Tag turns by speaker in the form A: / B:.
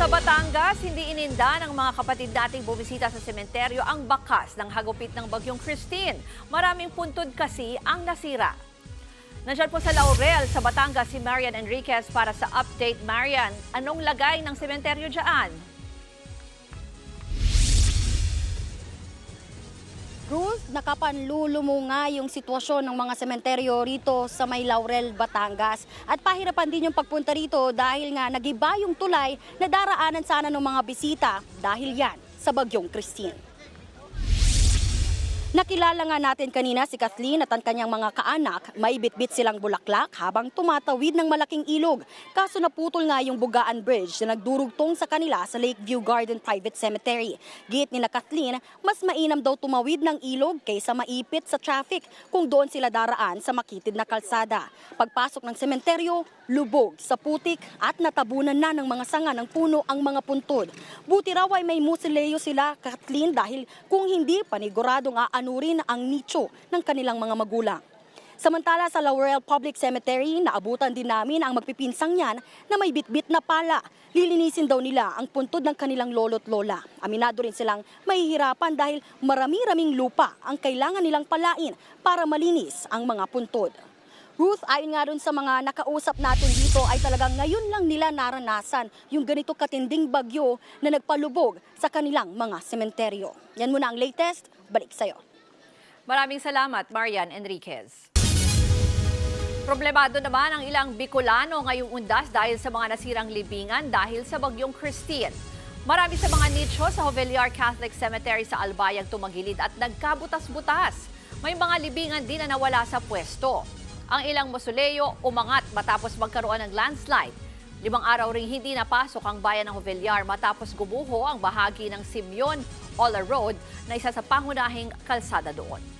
A: Sa Batangas, hindi ininda ng mga kapatid nating bumisita sa sementeryo ang bakas ng hagupit ng bagyong Christine. Maraming puntod kasi ang nasira. Nandiyan po sa Laurel, sa Batangas, si Marian Enriquez para sa update. Marian, anong lagay ng sementeryo dyan?
B: Ruth, nakapanlulumo nga yung sitwasyon ng mga sementeryo rito sa May Laurel, Batangas. At pahirapan din yung pagpunta rito dahil nga nagiba yung tulay na daraanan sana ng mga bisita dahil yan sa bagyong Christine. Nakilala nga natin kanina si Kathleen at ang kanyang mga kaanak, may bitbit silang bulaklak habang tumatawid ng malaking ilog. Kaso naputol nga yung Bugaan Bridge na nagdurugtong sa kanila sa Lakeview Garden Private Cemetery. Giit ni na Kathleen, mas mainam daw tumawid ng ilog kaysa maipit sa traffic kung doon sila daraan sa makitid na kalsada. Pagpasok ng sementeryo, lubog sa putik at natabunan na ng mga sanga ng puno ang mga puntod. Buti raw ay may musileo sila, Kathleen, dahil kung hindi, paniguradong aanurin ang nicho ng kanilang mga magulang. Samantala sa Laurel Public Cemetery, naabutan din namin ang magpipinsang yan na may bitbit na pala. Lilinisin daw nila ang puntod ng kanilang lolo't lola. Aminado rin silang mahihirapan dahil marami-raming lupa ang kailangan nilang palain para malinis ang mga puntod. Ruth, ayon nga dun sa mga nakausap natin dito ay talagang ngayon lang nila naranasan yung ganito katinding bagyo na nagpalubog sa kanilang mga sementeryo. Yan muna ang latest. Balik sa'yo.
A: Maraming salamat, Marian Enriquez. Problemado naman ang ilang Bicolano ngayong undas dahil sa mga nasirang libingan dahil sa bagyong Christine. Marami sa mga nicho sa Jovellar Catholic Cemetery sa Albayag tumagilid at nagkabutas-butas. May mga libingan din na nawala sa pwesto. Ang ilang mausoleo umangat matapos magkaroon ng landslide. Limang araw ring hindi napasok ang bayan ng Jovellar matapos gumuho ang bahagi ng Simeon Ola Road na isa sa pangunahing kalsada doon.